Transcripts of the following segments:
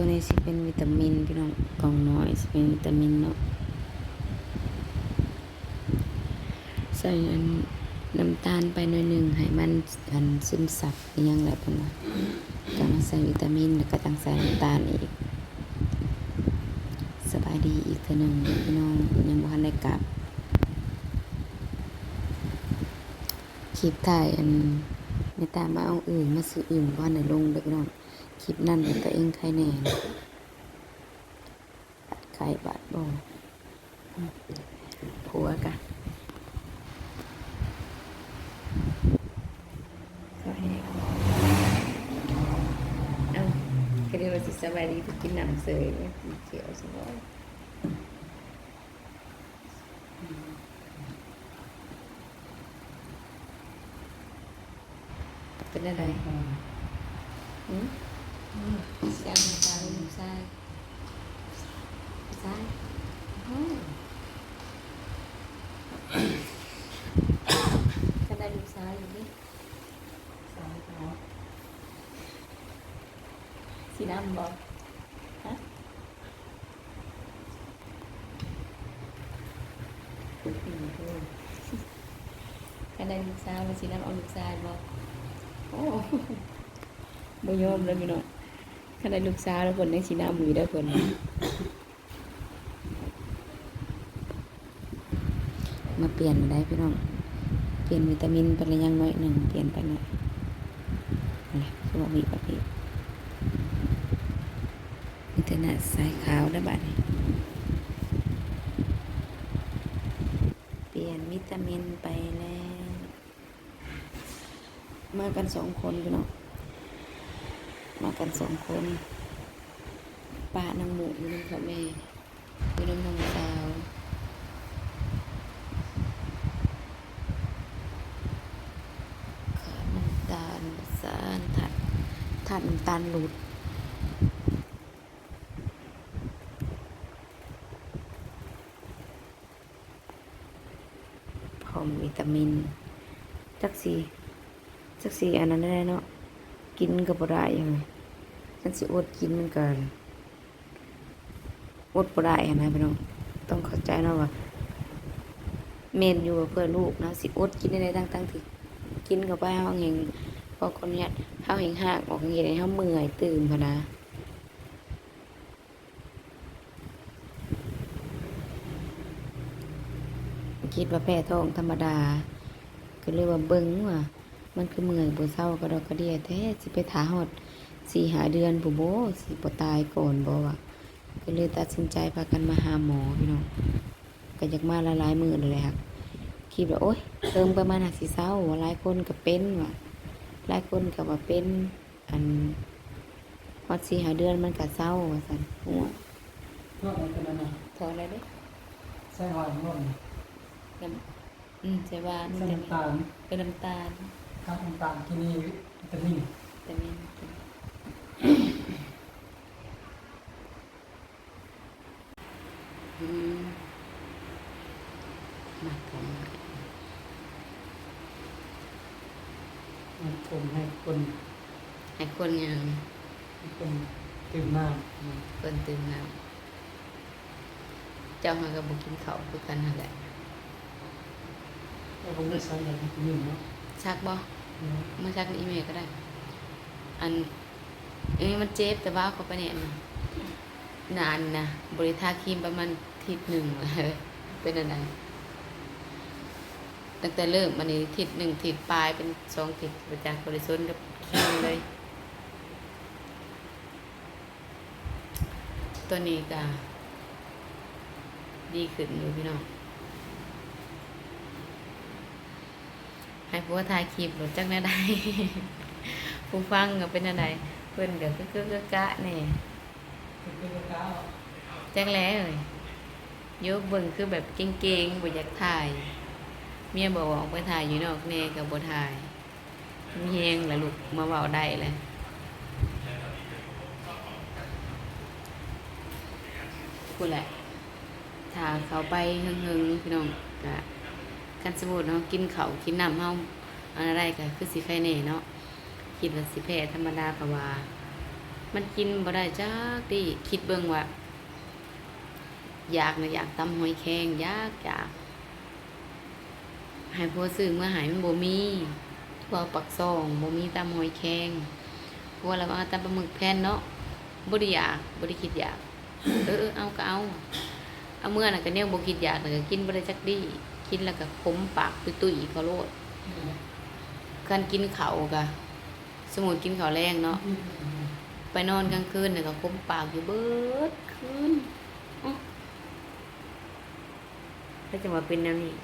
ตัวนี้สิเป็นวิตามินพี่น้องกล่องน้อยสิเป็นวิตามินเนาะใส่อันน้ำตาลไปหน่อยหนึ่งให้มันอันซึมซับยังแหละเพิ่นว่าก็มาใส่วิตามินแล้วก็ต้งใส่น้ำตาลอีก สบายดีอีกเทื่อหนึ่งพี่น้องยังบ่ทันได้กลับคลิปถ่ายอันไม่ตามมาเอาอื่นมาซื้ออื่นบ่ทันได้ลงเด้อพี่น้อง คลิปนั่นเป็นตัวเองใครแน่นะบัดไข่บาดบ่อืมผัวกะก็ให้เอาก็เรียกว่าสิสบายดีไปกินน้ำเสยเนี่ยเขียวสบายเป็นอะไรอืมเสียงตาลูกชายชายอืมก็ได้ลูกชายอยู่นี่ สีดำบอกฮะอืมก็ได้ลูกสาวแล้วสีดำเอาลูกชายบอกโอ้บ่ยอมเลยพี่น้องขนาดลูกสาวแล้วคนยังสีน้ามือได้คนมาเปลี่ยนได้พี่น้อง เปลี่ยนวิตามินไปลยยังน้อยหนึ่งเปลี่ยนไปหน่อยอะไรคือว่ามีประเภท อินเทอร์เน็ตสายขาวได้บัดเปลี่ยนวิตามินไปแล้ว มากันสองคนพี่น้องมากันสองคนป้านางหมูอยู่น้ำกับแม่อยู่น้ำน้องสาวขาน้ำตาลสารถัดถัดน้ำตาลหลุด พร้อมวิตามิน จัก สี่สักสี่อันนั้นได้เนาะกินก็บ่ได้ยังไงฉันสิอดกินมันก่อนอดบ่ได้นะพี่น้องต้องเข้าใจเนาะว่าเมนอยู่เพื่อลูกนะสิอดกินได้ตั้งตั้งที่กินเข้าไปเฮาเห็นพอคนเนี้ยเฮาเห็นหักออกเห็นให้เฮาเมื่อยตื่นพะนะคิดว่าแพ้ท้องธรรมดา ก็เลยว่าเบิ่งว่ามันคือเมื่อยบ่เศร้าก็ดอกกระเดียแท้สิไปถาหอดสี่หาเดือนผู้โบสิบ่ตายก่อนบ่วะก็เลยตัดสินใจพากันมาหาหมอพี่น้องก็อยากมาหลายๆมื้อเลยครับคิดว่าโอ๊ยเติมประมาณหาสิเศร้าว่าหลายคนก็เป็นว่ะหลายคนก็ว่าเป็นอันฮอดสี่หาเดือนมันก็เศร้าว่าซั่นหัวนวดอะไรกันนั่นน่ะถออะไรเด้ใส่หอยนวดน้ำ อืมใช่ว่าใส่น้ำตาลเป็นน้ำตาลข้าวน้ำตาลที่นี่วิตามินแต่ไม่กินอืมมาทำมันคงให้คนให้คนยัง ให้คนตื่นน้คนตื่นแล้วเจ้าหากับบุกินเขาวคือกันนั่นแหละำแล้วผมได้ใส่ยาวิตามินเนาะชักบ่เนาะมาชักในอีเมลก็ได้ อันอันนี้มันเจ็บแต่ว่าเขาไปเนี่ยนะนานนะบริทาครีมประมาณทิศหนึ่งเลยเป็นอะไรตั้งแต่เริ่มมันนี้ทิศหนึ่งทิศปลายเป็นสองทิศประจากบริสุทธิ์กับครีมเลยตัวนี้ก็ดีขึ้นอยู่พี่น้อง ให้ผู้ว่าถ่ายคลิปหรือจักแน่ได้ผู้ฟังก็เป็นอะไรเพื่อนก็คือคือกะแน่เนเป็นกาวจักแล้วเลยยกเบิ่งคือแบบเก่งๆบ่อยากถ่าย เมียบอกว่าออกไปถ่ายอยู่นอกแน่ก็บ่ถ่ายมีแฮงแหละลูกมาเว้าได้แหละพูดแหละถ้าเขาไปหึงๆพี่น้องก็ กันสมมุติเนาะกินเขากินน้ำเฮาอันอะไรก็คือสิไข่แน่เนาะคิดว่าสิแพ้ธรรมดาก็ว่า มันกินบ่ได้จักดิคิดเบิ่งว่าอยากนะอยากตำหอยแครงอยากอยากให้พ่อซื้อเมื่อหายมันบ่มีทั่วปักซองบ่มีตำหอยแครงพราะว่าเราเอาตำปลาหมึกแผ่นเนาะบ่ได้อยากบ่ได้คิดอยากเออเออเอาก็เอาเอาเมื่อน่ะก็เนี่ยบ่คิดอยากน่ะก็กินบ่ได้จักดี กินแล้วก็ขมปากตุ้ยๆเขาโลดคันกินข้าวก็สมมุติกินข้าวแรงเนาะไปนอนกลางคืนเนี่ยก็คมปากอยู่เบิดคืนอ๊ะถ้าจะมาเป็นแนวนี้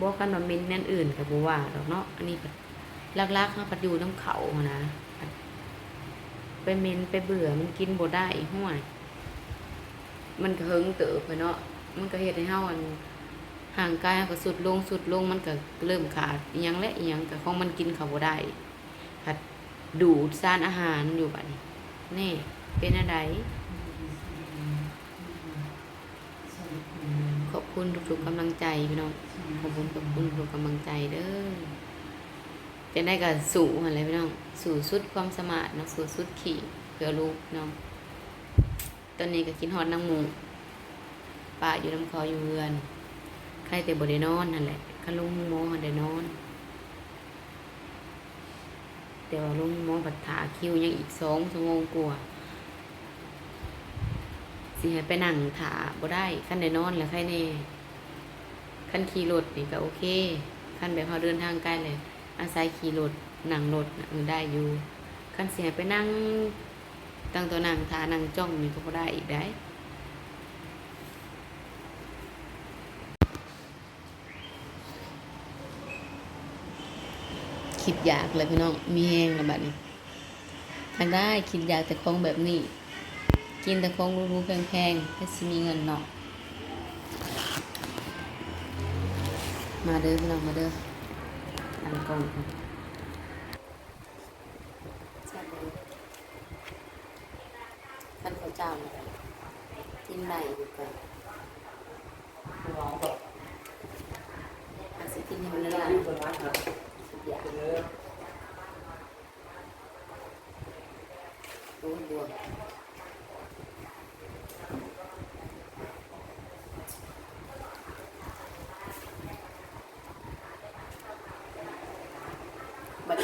บอกกันว่าเป็นแนวอื่นกับบัว่าดอกเนาะอันนี้ลักๆเขาปัดอยู่น้ำเขาหั้นนะไปเมนไปเบื่อมันกินบ่ได้ห้วยมันก็เฮิงเติบไปเนาะมันก็เฮ็ดให้เฮาอัน ห่างกายก็สุดลงสุดลงมันก็เริ่มขาดอิหยังและอิหยังก็ของมันกินเขาบ่ได้หัดดูดสารอาหารอยู่บัดนี้นี่เป็นอะไรขอบคุณทุกๆกำลังใจพี่น้องขอบคุณขอบคุณทุกกำลังใจเด้อจะได้กับสู่อะไรพี่น้องสู่สุดความสมาร์ทเนะสู่สุดขี่เพื่อลูกเนาะตอนนี้ก็กินฮอดนางหมูป้าอยู่น้ำคออยู่เรือน ใครแต่บ่ได้นอนนั่นแหละคันลุงโมหันได้นอน แต่ว่าลุงหมอบัดถาคิวยังอีกสองชั่วโมงกว่าสิให้ไปนั่งถาบ่ได้ขั้นได้นอนแล้วใครแน่ขั้นขี่รถนี่ก็โอเคขั้นแบบเขาเดินทางไกลเลยอาศัยขี่รถนั่งรถน่ะได้อยู่ขั้นเสียไปนั่งตั้งตัวนั่งทานั่งจ้องนี่ก็ได้อีกได้ คิดอยากเลยพี่น้องมีแห้งแล้วบัดนี้ทางได้คิดอยากแต่ของแบบนี้ กินแต่ของหรู้ๆแพงๆถ้าสิมีเงินเนาะมาเด้อพี่น้องมาเด้ออันกล่องก่อนแซ่บเลยขั้นข้าวเจ้านี่ก็กินได้อยู่กันลองแบบอาจสิกินให้มันละลาย บัตร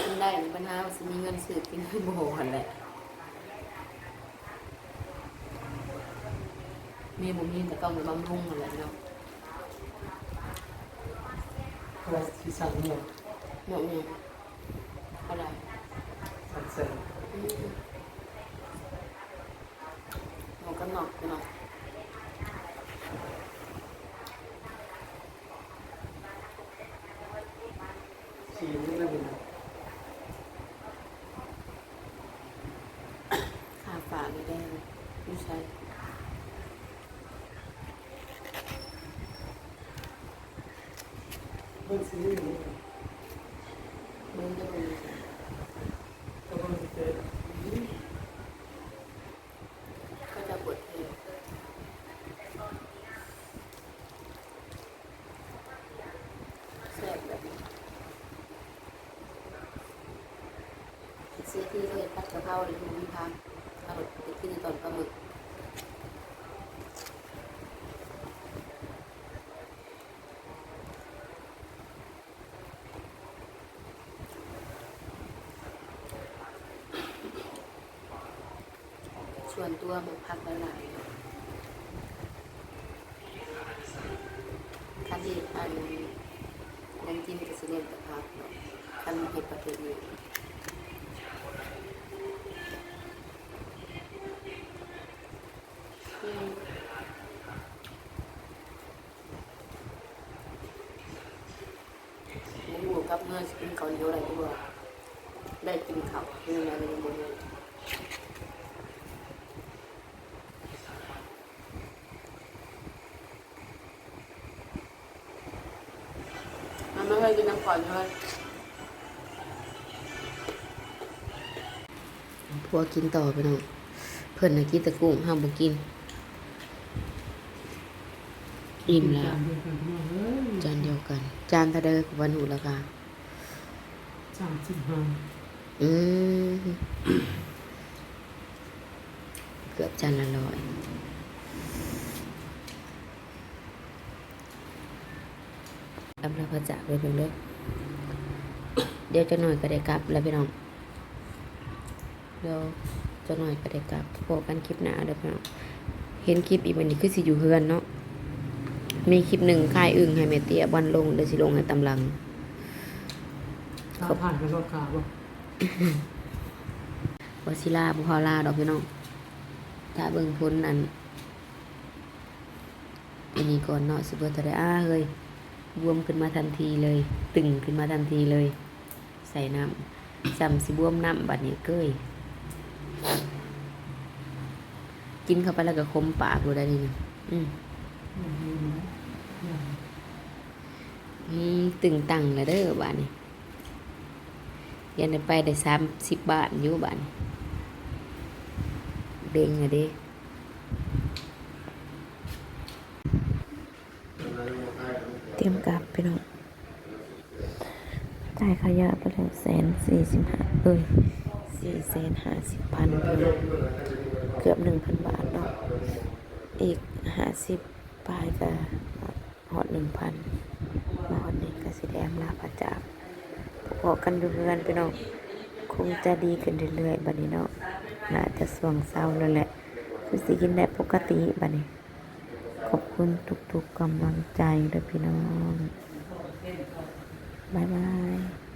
นได้มีปัญหาว่าสิมีเงินซื้อกินคือโบหันแหละมีบุญมีแต่ต้องไปบำรุงหันแหละเนาะเพราะว่าที่สั่ง หมดเนาะเนี่ยเท่าไหร่สั่งเสร็จอืมหมวกกันน็อกเนาะชีนี่ไม่เป็นค่าฝากนี่ได้ไม่ใช่เพิ่งซื้ออยู่ เบิ่งจะเป็น ก็เพิ่งเจอ ก็จะเปิดเพลงแซ่บแบบนี้ซื้อที่เลย ผัดกะเพราหรือหมูพิพักเอาไปกินในตอนปลาหมึกส่วนตัวมันพักละลายคันที่อันน้ำจิ้มกับซีเรียลกับพักคันเห็ดประเทนี้อืมหมูกับเมื่อ กินข้าวเหนียวอะไรก็บอกได้กินข้าวกินอะไรบอกเลยมันไม่เคยกินน้ำก่อนเลยพัวกินต่อไปหน่อยเพิ่นนะกินตะกุ้งห้ามบ่กิน อิ่มแล้ว จานเดียวกัน จานทะเดอกับวันหูแล้วค่ะ สามสิบห้าอืมกือบจานละร้อยกำลังพระจากเลยเพิ่งเด้อเดี๋ยวจะหน่อยก็ได้กลับ แล้วพี่น้องเดี๋ยวจะหน่อยก็ได้กลับพบกันคลิปหน้าเด้อพี่น้องเห็นคลิปอีกวันนี้คือสิอยู่เฮือนเนาะมีคลิปหนึ่งคายอึ่งให้แม่เตียบันลงเดี๋ยวสิลงให้ตำลัง ข้าวผ่านไปรถขาบ่วชิลาบุพอลาดอกพี่น้องถ้าเบิ่งพ้นอันอันนี้ก่อนเนาะสิเบิ่งเท่าไดอ้าเฮ้ยบวมขึ้นมาทันทีเลย ตึงขึ้นมาทันทีเลย ใส่น้ำซ้ำสิบวมน้ำบัดนี้เกยกินเข้าไปแล้วก็คมปากดูได้นี่นะอืมนี่ตึงตังแล้วเด้อบาดนี้ ยันได้ไปได้สามสิบบาทอยู่บานเด้งอะดิเตรียมกลับไปน้องจ่ายขยะไปแล้วแสนสี่สิบห้าเอ้ยสี่แสนห้าสิบพันเกือบหนึ่งพันบาทเนาะอีกห้าสิบปลายก็หอดหนึ่งพันมาหอดนี้ก็สิแดมลาพระจาก พอกันดูเพื่อนพี่น้องคงจะดีขึ้นเรื่อยๆบัดนี้เนาะน่าจะสว่างเศร้าแล้วแหละคือสิกินได้ปกติบัดนี้ ขอบคุณทุกๆกำลังใจเด้อพี่น้องบายบาย